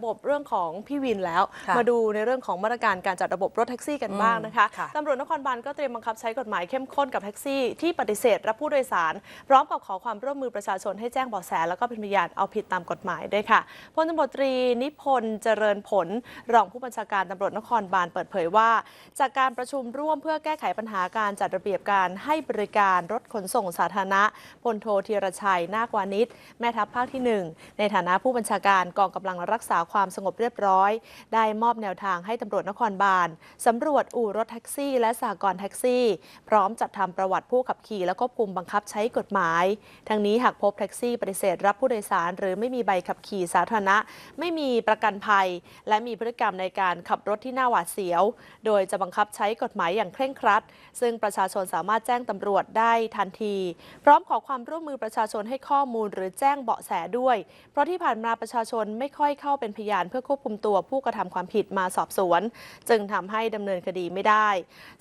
ระบบเรื่องของพี่วินแล้วค่ะมาดูในเรื่องของมาตรการการจัดระบบรถแท็กซี่กันบ้างนะคะค่ะตำรวจนครบาลก็เตรียมบังคับใช้กฎหมายเข้มข้นกับแท็กซี่ที่ปฏิเสธรับผู้โดยสาร พร้อมกับขอความร่วมมือประชาชนให้แจ้งเบาะแส แล้วก็เป็นพยานเอาผิดตามกฎหมายด้วยค่ะพลตำรวจตรีนิพนธ์เจริญผล รองผู้บัญชาการตำรวจนครบาลเปิดเผยว่า จากการประชุมร่วมเพื่อแก้ไขปัญหาการจัดระเบียบการให้บริการรถขนส่งสาธารณะพลโทธีรชัย นาควานิชแม่ทัพภาคที่ 1 ในฐานะผู้บัญชาการกองกำลังรักษาความสงบเรียบร้อย ได้มอบแนวทางให้ตำรวจนครบาลสำรวจอู่รถแท็กซี่ และสากลแท็กซี่ พร้อมจัดทำประวัติผู้ขับขี่และควบคุมบังคับใช้กฎหมาย ทั้งนี้หากพบแท็กซี่ปฏิเสธรับผู้โดยสาร หรือไม่มีใบขับขี่สาธารณะ ไม่มีประกันภัย และมีพฤติกรรมในการขับรถที่น่าหวาดเสียว โดยจะบังคับใช้กฎหมายอย่างเคร่งครัด ซึ่งประชาชนสามารถแจ้งตำรวจได้ทันที พร้อมขอความร่วมมือประชาชนให้ข้อมูล หรือแจ้งเบาะแสด้วย เพราะที่ผ่านมาประชาชนไม่ค่อยเข้าเป็นยานเพื่อควบคุมตัวผู้กระทำความผิดมาสอบสวน จึงทำให้ดำเนินคดีไม่ได้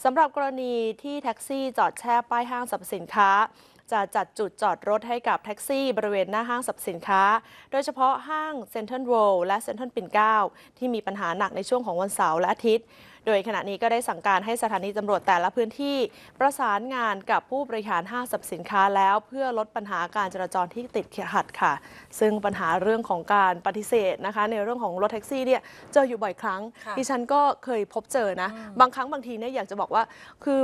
สำหรับกรณีที่แท็กซี่จอดแช่ป้ายห้างสรรพสินค้าจะจัดจุดจอดรถให้กับแท็กซี่บริเวณหน้าห้างสรรพสินค้า โดยเฉพาะห้างเซ็นทรัลเวิลด์และเซ็นทรัลปิ่นเกล้าที่มีปัญหาหนักในช่วงของวันเสาร์และอาทิตย์โดยขณะนี้ก็ได้สั่งการให้สถานีตำรวจแต่ละพื้นที่ ประสานงานกับผู้บริหารห้างสรรพสินค้าแล้ว เพื่อลดปัญหาการจราจรที่ติดขัดค่ะ ซึ่งปัญหาเรื่องของการปฏิเสธนะคะ ในเรื่องของรถแท็กซี่เนี่ยเจออยู่บ่อยครั้งค่ะดิฉันก็เคยพบเจอนะ บางครั้งบางทีเนี่ยอยากจะบอกว่า คือ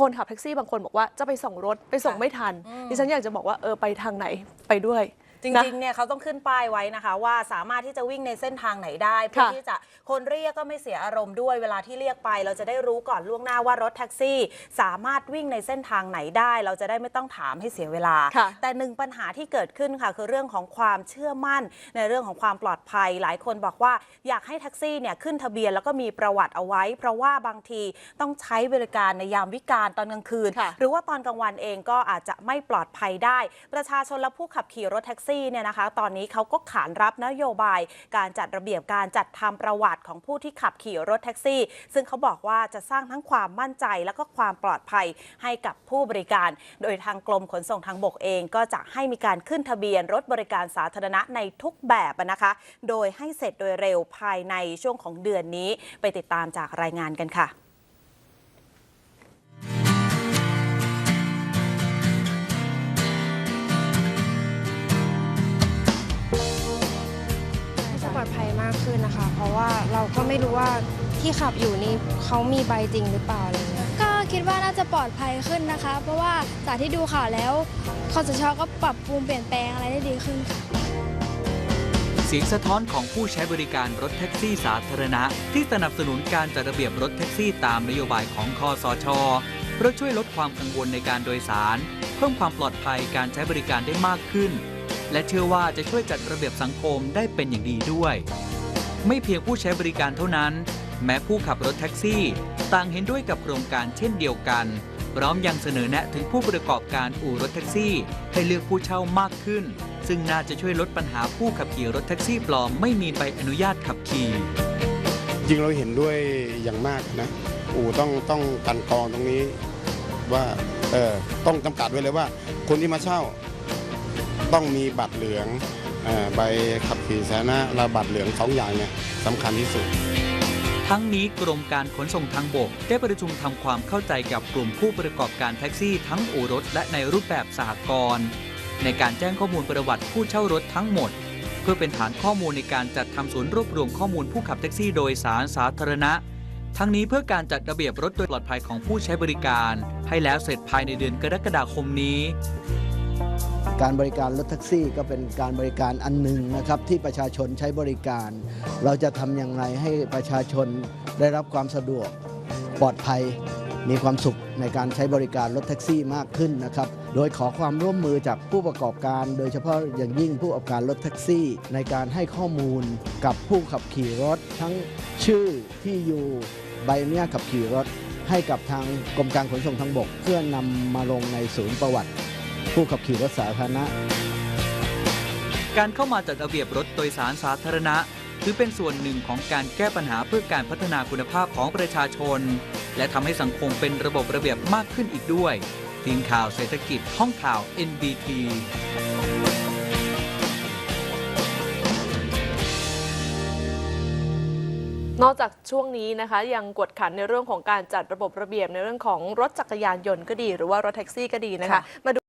คนขับแท็กซี่บางคนบอกว่าจะไปส่งรถไปส่งค่ะไม่ทันอืมดิฉันอยากจะบอกว่าเออไปทางไหนไปด้วย จนะริงๆเนี่ยเขาต้องขึ้นป้ายไว้นะคะ ว่าสามารถที่จะวิ่งในเส้นทางไหนได้เพื่อค่ะที่จะคนเรียกก็ไม่เสียอารมณ์ด้วยเวลาที่เรียกไป เราจะได้รู้ก่อนล่วงหน้าว่ารถแท็กซี่ สามารถวิ่งในเส้นทางไหนได้ เราจะได้ไม่ต้องถามให้เสียเวลาค่ะแต่หนึ่งปัญหาที่เกิดขึ้นค่ะ คือเรื่องของความเชื่อมั่น ในเรื่องของความปลอดภัย หลายคนบอกว่าอยากให้แท็กซี่เนี่ยขึ้นทะเบียนแล้วก็มีประวัติเอาไว้ เพราะว่าบางทีต้องใช้บริการในยามวิกาลตอนกลางคืนค่ะหรือว่าตอนกลางวันเองก็อาจจะไม่ปลอดภัยได้ ประชาชนและผู้ขับขี่รถแท็กซี่เนี่ยนะคะ ตอนนี้เขาก็ขานรับนโยบายการจัดระเบียบการจัดทำประวัติของผู้ที่ขับขี่รถแท็กซี่ ซึ่งเขาบอกว่าจะสร้างทั้งความมั่นใจและก็ความปลอดภัยให้กับผู้บริการ โดยทางกรมขนส่งทางบกเอง ก็จะให้มีการขึ้นทะเบียนรถบริการสาธารณะในทุกแบบนะคะ โดยให้เสร็จโดยเร็วภายในช่วงของเดือนนี้ ไปติดตามจากรายงานกันค่ะ ปลอดภัยมากขึ้นนะคะ เพราะว่าเราก็ไม่รู้ว่าที่ขับอยู่นี่เขามีใบจริงหรือเปล่าอะไรเงี้ยก็คิดว่าน่าจะปลอดภัยขึ้นนะคะ เพราะว่าจากที่ดูข่าวแล้วคอสชก็ปรับปรุงเปลี่ยนแปลงอะไรได้ดีขึ้นค่ะเสียงสะท้อนของผู้ใช้บริการรถแท็กซี่สาธารณะ ที่สนับสนุนการจัดระเบียบรถแท็กซี่ตามนโยบายของคอสชเพื่อช่วยลดความกังวลในการโดยสาร เพิ่มความปลอดภัยการใช้บริการได้มากขึ้น และเชื่อว่าจะช่วยจัดระเบียบสังคมได้เป็นอย่างดีด้วย ไม่เพียงผู้ใช้บริการเท่านั้น แม้ผู้ขับรถแท็กซี่ ต่างเห็นด้วยกับโครงการเช่นเดียวกัน พร้อมยังเสนอแนะถึงผู้ประกอบการอู่รถแท็กซี่ ให้เลือกผู้เช่ามากขึ้น ซึ่งน่าจะช่วยลดปัญหาผู้ขับขี่รถแท็กซี่ปลอมไม่มีใบอนุญาตขับขี่ จริงเราเห็นด้วยอย่างมากนะอู่ต้องต้องกันกองตรงนี้ว่าเออต้องจำกัดไว้เลยว่า คนที่มาเช่า ต้องมีบัตรเหลืองอใบขับขี่สาธารณะและบัตรเหลืองสองอย่างเนี่ยสำคัญที่สุด ทั้งนี้กรมการขนส่งทางบก ได้ประชุมทำความเข้าใจกับกลุ่มผู้ประกอบการแท็กซี่ทั้งอู่รถและในรูปแบบสหกรณ์ในการแจ้งข้อมูลประวัติผู้เช่ารถทั้งหมด เพื่อเป็นฐานข้อมูลในการจัดทำศูนย์รวบรวมข้อมูลผู้ขับแท็กซี่โดยสารสาธารณะ ทั้งนี้เพื่อการจัดระเบียบรถโดยปลอดภัยของผู้ใช้บริการ ให้แล้วเสร็จภายในเดือนกรกฎาคมนี้ การบริการรถแท็กซี่ก็เป็นการบริการอันหนึ่งนะครับที่ประชาชนใช้บริการ เราจะทำอย่างไรให้ประชาชนได้รับความสะดวกปลอดภัยมีความสุขในการใช้บริการรถแท็กซี่มากขึ้นนะครับ โดยขอความร่วมมือจากผู้ประกอบการ โดยเฉพาะอย่างยิ่งผู้ประกอบการรถแท็กซี่ ในการให้ข้อมูลกับผู้ขับขี่รถ ทั้งชื่อที่อยู่ใบอนุญาตขับขี่รถ ให้กับทางกรมการขนส่งทางบก เพื่อนำมาลงในศูนย์ประวัติ ผู้ขับขี่รถสาธารณะ การเข้ามาจัดระเบียบรถโดยสารสาธารณะ ถือเป็นส่วนหนึ่งของการแก้ปัญหาเพื่อการพัฒนาคุณภาพของประชาชน และทำให้สังคมเป็นระบบระเบียบมากขึ้นอีกด้วย ทีมข่าวเศรษฐกิจห้องข่าว NBT คนอกจากช่วงนี้นะคะ ยังกวดขันในเรื่องของการจัดระบบระเบียบในเรื่องของรถจักรยานยนต์ก็ดี หรือว่ารถแท็กซี่ก็ดีนะคะค่ะมาดู